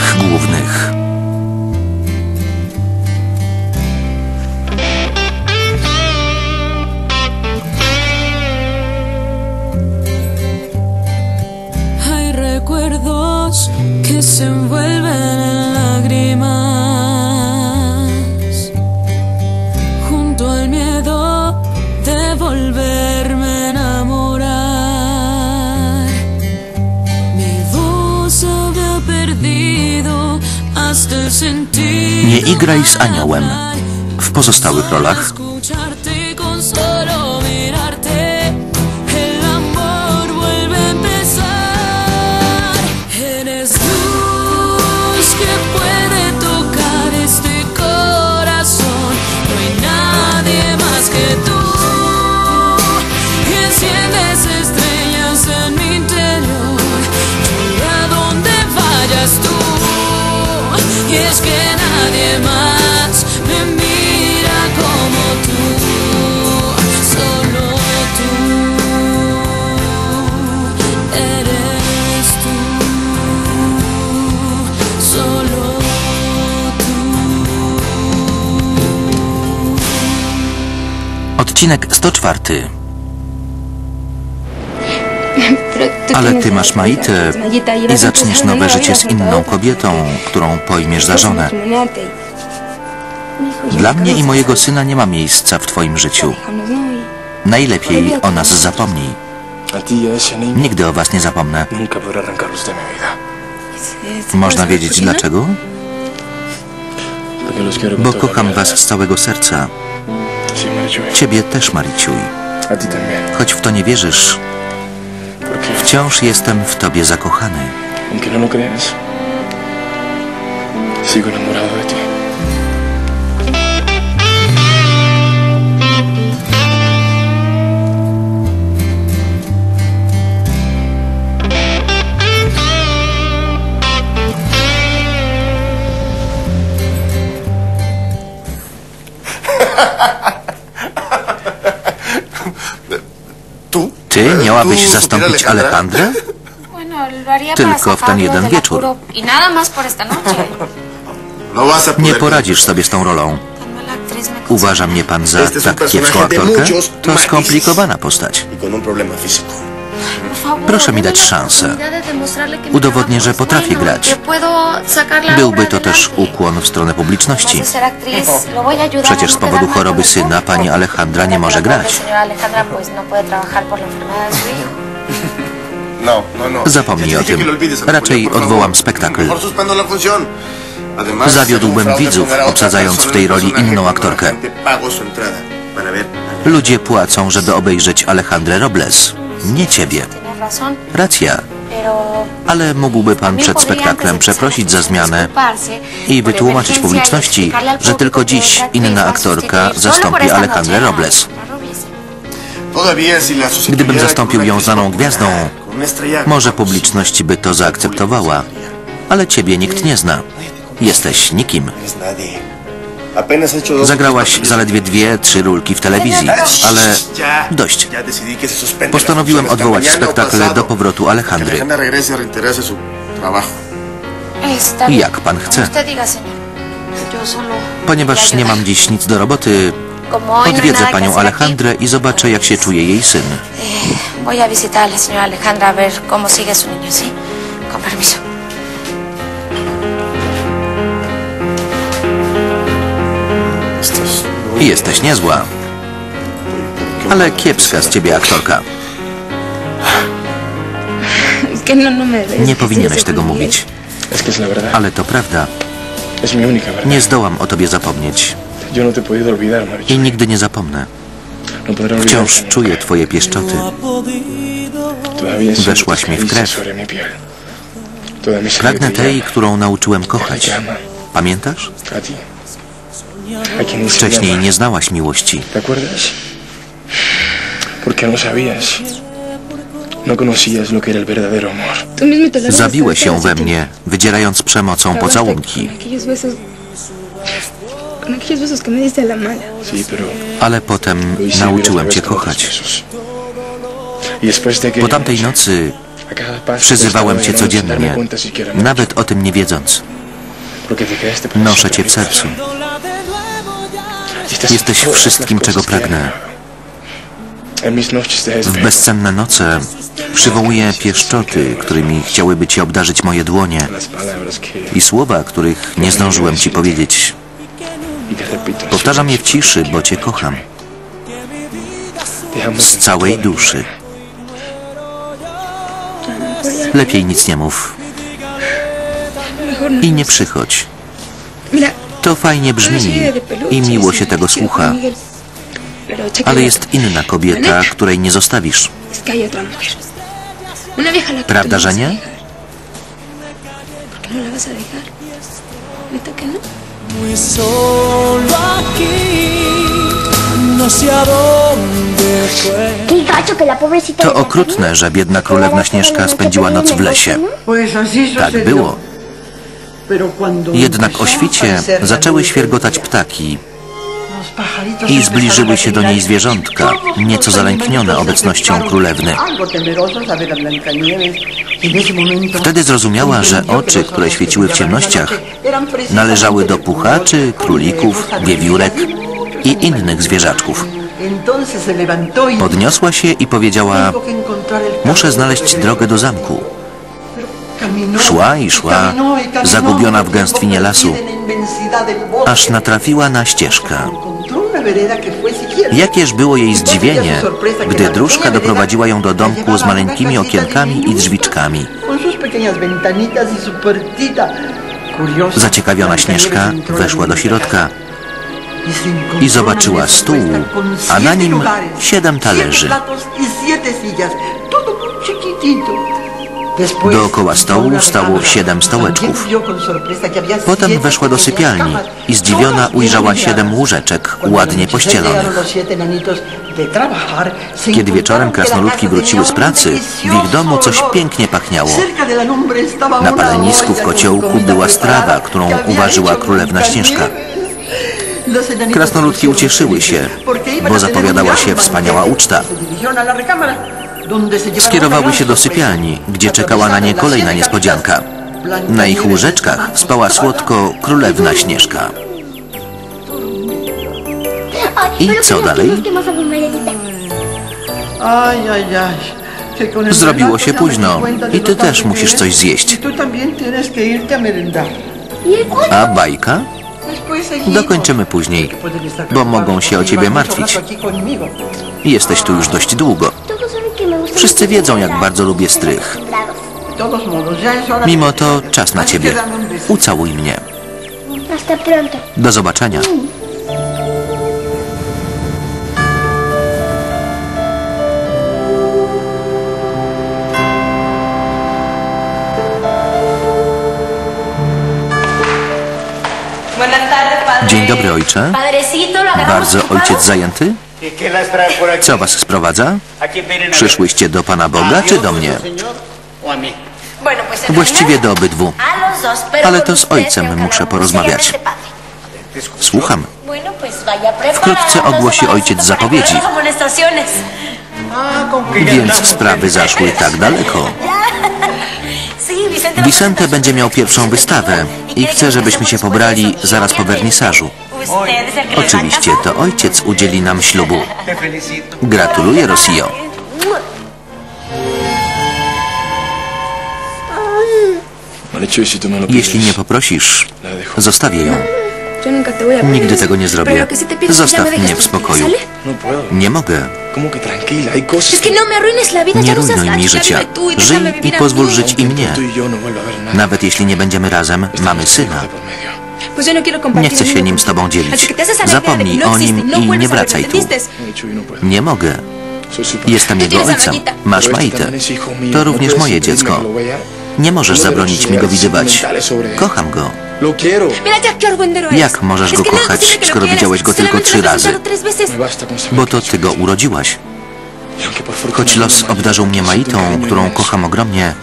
rolach głównych. Hay recuerdos que se envuelven Nie igraj z aniołem. W pozostałych rolach Odcinek 104. Ale ty masz Maitę i zaczniesz nowe życie z inną kobietą, którą pojmiesz za żonę. Dla mnie i mojego syna nie ma miejsca w twoim życiu. Najlepiej o nas zapomnij. Nigdy o was nie zapomnę. Można wiedzieć dlaczego? Bo kocham was z całego serca. Ciebie też, Mariciuj. Choć w to nie wierzysz, wciąż jestem w tobie zakochany. aunque no lo creas, sigo enamorado Ty miałabyś ¿Tú zastąpić? Alejandrę? Tylko w ten jeden wieczór. Y. No Nie poradzisz sobie z tą rolą. Uważa mnie pan za tak kiepską aktorkę? To skomplikowana postać. Proszę mi dać szansę. Udowodnię, że potrafię grać. Byłby to też ukłon w stronę publiczności. Przecież no z powodu choroby syna pani Alejandra nie może grać. no. No, no, no. Zapomnij o tym. Raczej odwołam spektakl. Zawiódłbym fraude widzów, obsadzając w tej roli inną aktorkę. Ludzie płacą, żeby obejrzeć Alejandrę Robles. Nie ciebie. Racja. Ale mógłby pan przed spektaklem przeprosić za zmianę i wytłumaczyć publiczności, że tylko dziś inna aktorka zastąpi Alejandrę Robles. Gdybym zastąpił ją znaną gwiazdą, Może publiczność by to zaakceptowała, ale ciebie nikt nie zna. Jesteś nikim. Zagrałaś zaledwie dwie, trzy rólki w telewizji, ale dość. Postanowiłem odwołać spektakl do powrotu Alejandry. Jak pan chce. Ponieważ nie mam dziś nic do roboty, no odwiedzę panią Alejandrę i zobaczę, jak się czuje jej syn. eh, voy a visitar a la señora Alejandra a ver cómo sigue su niño, ¿sí? Con permiso. Jesteś niezła, ale kiepska z ciebie aktorka. No. Nie powinieneś tego mówić, ale to prawda. Nie zdołam o tobie zapomnieć no i nigdy nie zapomnę. No Wciąż czuję twoje pieszczoty. Weszłaś mi w krew. Pragnę te tej, którą nauczyłem kochać. Pamiętasz? A ti. A quien se Wcześniej nie znałaś miłości. ¿Te acuerdas? Porque no sabías. No conocías lo que era el verdadero amor. Zabiłeś ją we mnie, wydzierając przemocą pocałunki. Sí, pero Ale potem nauczyłem cię kochać. Y después de Po tamtej nocy A cada paso Przyzywałem cię codziennie, cuenta siquiera mucho, nawet o tym nie wiedząc. porque te quedaste para Noszę cię w mi sercu. Jesteś wszystkim, czego pragnę. W bezcenne noce przywołuję pieszczoty, którymi chciałyby cię obdarzyć moje dłonie i słowa, których nie zdążyłem ci powiedzieć. Powtarzam je w ciszy, bo cię kocham. Z całej duszy. Lepiej nic nie mów i nie przychodź. To fajnie brzmi i miło się tego słucha, ale jest inna kobieta, której nie zostawisz. Prawda, że nie? dejar. ¿Por qué no pobrecita To okrutne, że biedna królewna Śnieżka spędziła noc w lesie. Tak było. Jednak o świcie zaczęły świergotać ptaki i zbliżyły się do niej zwierzątka, nieco zalęknione obecnością królewny. Wtedy zrozumiała, że oczy, które świeciły w ciemnościach, należały do puchaczy, królików, wiewiórek i innych zwierzaczków. Y Podniosła się i powiedziała, muszę znaleźć drogę do zamku. Szła i szła, y zagubiona w gęstwinie lasu, aż natrafiła na ścieżkę. Jakież było jej zdziwienie, gdy dróżka doprowadziła ją do domku z maleńkimi okienkami i drzwiczkami. Y Zaciekawiona Śnieżka weszła do środka y i zobaczyła stół, a na nim siedem talerzy. Dookoła stołu stało siedem stołeczków. Potem weszła do sypialni i zdziwiona ujrzała siedem łóżeczek ładnie pościelonych. Kiedy wieczorem krasnoludki wróciły z pracy, w ich domu coś pięknie pachniało. Na palenisku w kociołku była strawa, którą uważyła królewna Śnieżka. Los enanitos Krasnoludki ucieszyły się, bo zapowiadała się wspaniała uczta. Skierowały się do sypialni, gdzie czekała na nie kolejna niespodzianka. Na ich łóżeczkach spała słodko królewna Śnieżka. Ay, ¿Y pero co dalej? Zrobiło się późno i ty też musisz coś zjeść. A bajka? Dokończymy później, bo mogą się o ciebie martwić. Jesteś tu już dość długo. Wszyscy wiedzą, jak bardzo lubię strych. Mimo to czas na ciebie. Ucałuj mnie. Do zobaczenia. Dzień dobry, ojcze. Bardzo ojciec zajęty? Co was sprowadza? Przyszłyście do Pana Boga czy do mnie? Właściwie do obydwu. Ale to z ojcem muszę porozmawiać. Słucham. Wkrótce ogłosi ojciec zapowiedzi. Więc sprawy zaszły tak daleko. Vicente, będzie miał pierwszą wystawę i chce, żebyśmy się pobrali zaraz po wernisażu. Oczywiście to ojciec udzieli nam ślubu. Gratuluję, lo Jeśli nie poprosisz, zostawię ją. Nigdy tego nie zrobię. Zostaw mnie w spokoju. No. Nie mogę. No. Nie rujnuj mi życia. y Żyj i pozwól żyć i mnie. Y yo no. Nawet jeśli nie będziemy razem, mamy syna. No Nie chcę się nim z tobą dzielić. Zapomnij o nim no i nie wracaj tu. yo no. Nie mogę. Jestem jego ojcem. Masz mío. To również moje dziecko. Nie możesz zabronić mi go widywać. Kocham go. Jak możesz Es go kochać, skoro widziałeś go tylko trzy razy? Bo to ty go urodziłaś. Y Choć los obdarzył mnie Maitą, którą kocham ogromnie,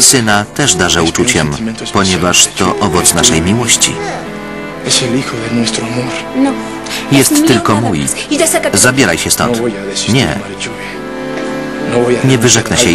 syna też darzę uczuciem, ponieważ to owoc naszej miłości. No. Jest tylko mój. Zabieraj się No stąd. desistir, Nie. No nie wyrzeknę się